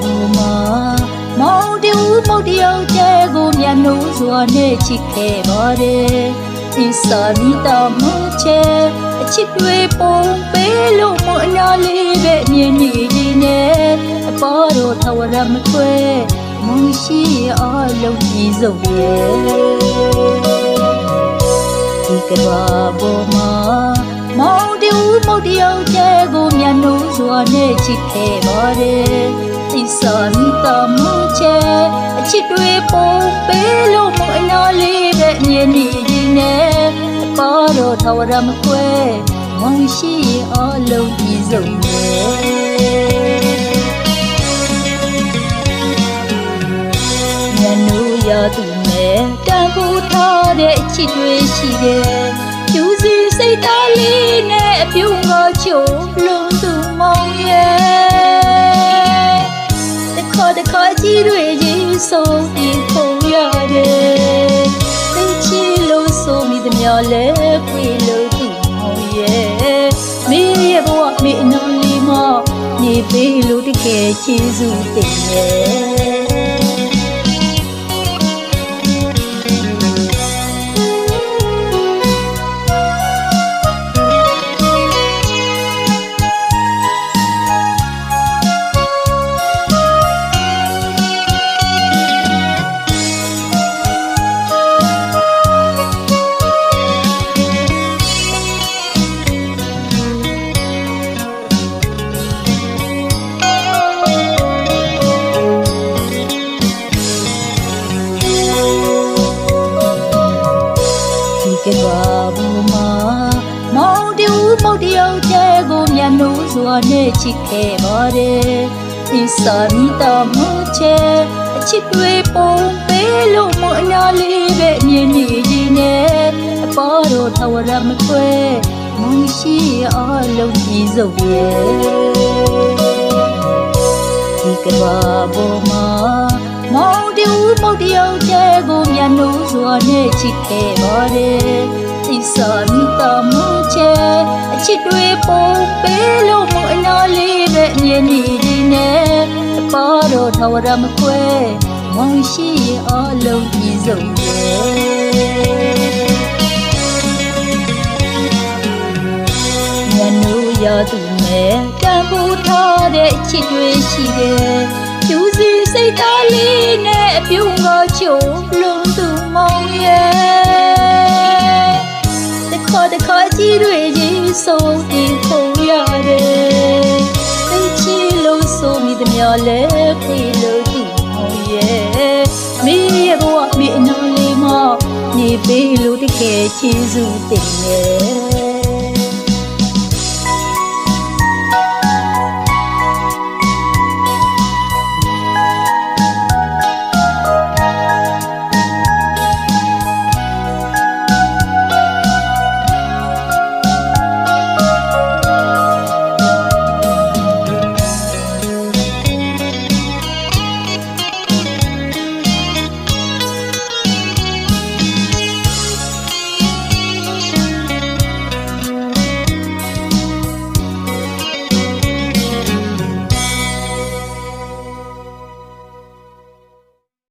ဘူးမမောင်တူမောင်တယောက်ကျဲကိုမျက်နှာစွာနဲ့ချစ်ခဲ့ပါတယ်ဒီစာနီတာမချဲအချစ်တွေပုံပေးလို့မအနာလေးပဲမြင်နေနေနဲ့အပေါ်တော့ထဝရမခွဲမုန်ရှိအလုံးကြီးဆုံးရဲ့ဒီကဘာပေါ်မှာမောင်တူမောင်တယောက်ကျဲကိုမျက်နှာစွာနဲ့ချစ်ခဲ့ပါတယ် ဒီစာနီတာမချေအချစ်တွေပုံပေးလို့မအနာလေးပဲမြင်နေနေနဲ့အပေါ်တော့ထဝရမခွဲမုန်ရှိအလုံးကြီးစုံရဲ့ညနိုးရသူနဲ့တန်ဖိုးထားတဲ့အချစ်တွေရှိတယ်။ကျူးစီစိတ်သားလေးနဲ့အပြုံးကချိုးလုံးသူမောင်ရဲ့တခါတခါ ကြည့်တွေကြီးဆုံးပြီးပုံရတယ်။သိချီလို့ဆိုမိသမျှလဲခွေလို့သူမောင်ရဲ့မေရဲ့ဘဝမေအနော်လေးမနေပေးလို့တကယ်ချီးစုတင်ရဲ့ ဒီကဘာဘူးမှာမောင်တူမောင်တယောက်တည်းကိုမျက်နှာစွာနဲ့ချစ်ခဲ့ပါတယ်ဒီစာမီတာမချေအချစ်တွေပုံပေးလို့မအနာလေးပဲမြင်နေရင်နဲ့အပေါ်တော့ထဝရမခွဲမုန်ရှိအလုံးကြီးစုံရဲ့ ဒီကဘာဘောမှာမောင်တူမောင်တယောက်တည်းကိုမျက်နှာစွာနဲ့ချစ်ခဲ့ပါတယ်ဒီစာမီတာမချေအချစ်တွေပုံပေးလို့မအနာလေးပဲမြင်နေဒီနဲ့အပေါ်တော့ထဝရမခွဲမောင်ရှိအလုံးကြီးစုံရဲ့ည ရသူနဲ့တန်ဖိုးထားတဲ့အချစ်တွေရှိတယ်။ကျူးစီစိတ်သားလေးနဲ့အပြုံးကချိုးလုံးသူမောင်ရဲ့။တခါတခါကြည့်တွေကြီးဆုံးတင်ခုံရတယ်။သိချီလို့ဆိုမိသမျှလဲခွေလို့သူမောင်ရဲ့။မင်းရဲ့ဘဝမင်းအနာလေးမနေပေးလို့တကယ်ချီးစုတင်ရဲ့